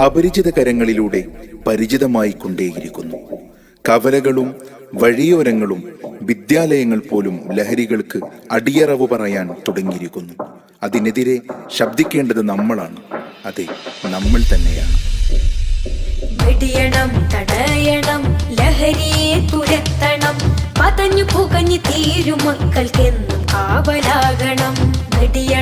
അപരിചിത കരങ്ങളിലൂടെ പരിചിതമായി കൊണ്ടേയിരിക്കുന്നു കവലകളും വഴിയോരങ്ങളും വിദ്യാലയങ്ങൾ പോലും ലഹരികൾക്ക് അടിയറവ് പറയാൻ തുടങ്ങിയിരിക്കുന്നു. അതിനെതിരെ ശബ്ദിക്കേണ്ടത് നമ്മളാണ്. അതെ നമ്മൾ തന്നെയാണ്. വെടിയണം തടയണം ലഹരിയെ തുരത്തണം. പതഞ്ഞു പുകഞ്ഞു തീരും മക്കൾക്കെന്നും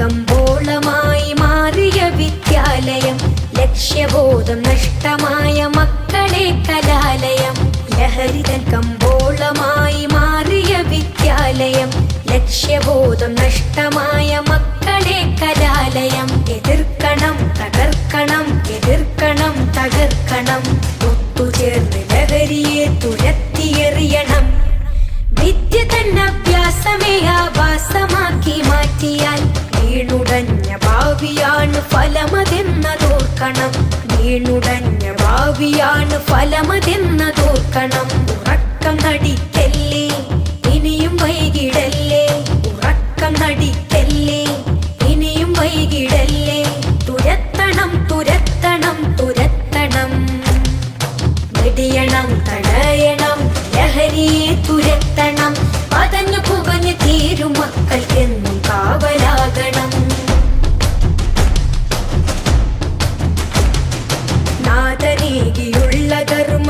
കമ്പോളമായി മാറിയ വിദ്യാലയം ലക്ഷ്യബോധം നഷ്ടമായ മക്കളെ കലാലയം. ലഹരിതൻ കമ്പോളമായി മാറിയ വിദ്യാലയം ലക്ഷ്യബോധം നഷ്ടമായ മക്കളെ കലാലയം. എതിർക്കണം തകർക്കണം എതിർക്കണം തകർക്കണം. ഒത്തുചേർന്ന് ലഹരിയെ തുരത്തിയെറിയണം. വിദ്യ തന്നെ അഭ്യാസമേ ആഭാസമാക്കി മാറ്റി ഫലമതെന്നതോർക്കണം. വീണുടഞ്ഞ ഭാവിയാണ് ഫലമതെന്നതോർക്കണം. ഉറക്കം നടിക്കല്ലേ?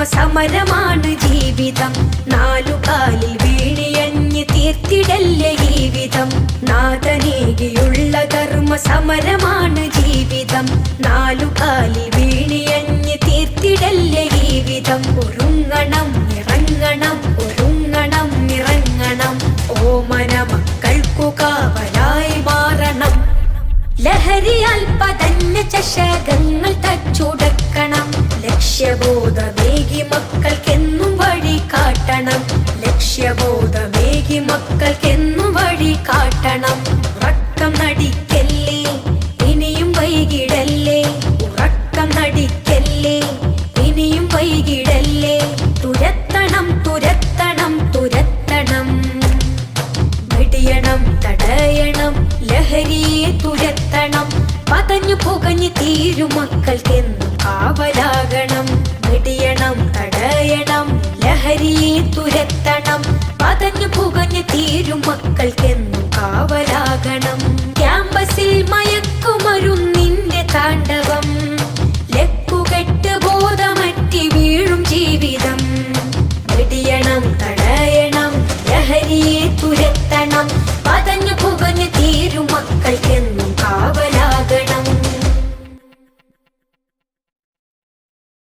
സമരമാണ് ജീവിതം. നാലു കാലിൽ വീണിയഞ്ഞ് തീർത്തിടല്ലേ ജീവിതം. നാഥനീകിയുള്ള കർമ്മ സമരമാണ് ജീവിതം. നാലു കാലിൽ വീണിയഞ്ഞ് തീർത്തിടല്ലേ ജീവിതം. ഒരുങ്ങണം ഇറങ്ങണം ഒരുങ്ങണം ഇറങ്ങണം. ഓമന മക്കൾക്കു കാവലായി മാറണം. ലഹരിയാൽ പതഞ്ഞ ചഷകങ്ങൾ തച്ചുടക്കണം. ലക്ഷ്യബോധമേകി മക്കൾക്കെന്നും വഴി കാട്ടണം. ലക്ഷ്യബോധമേകി മക്കൾക്കെന്നും വഴി കാട്ടണം. ഉറക്കം നടിക്കല്ലേ? ഇനിയും വൈകിടല്ലേ? ഉറക്കം നടിക്കല്ലേ? ഇനിയും വൈകിടല്ലേ? തുരത്തണം തുരത്തണം തുരത്തണം. വെടിയണം തടയണം ലഹരിയെ തുരത്തണം. പതഞ്ഞു പുകഞ്ഞു തീരും മക്കൾക്കെന്നും. കാവലാകണം വെടിയണം തടയണം ലഹരിയെ തുരത്തണം പതഞ്ഞു പുകഞ്ഞു തീരും മക്കൾക്കെന്നും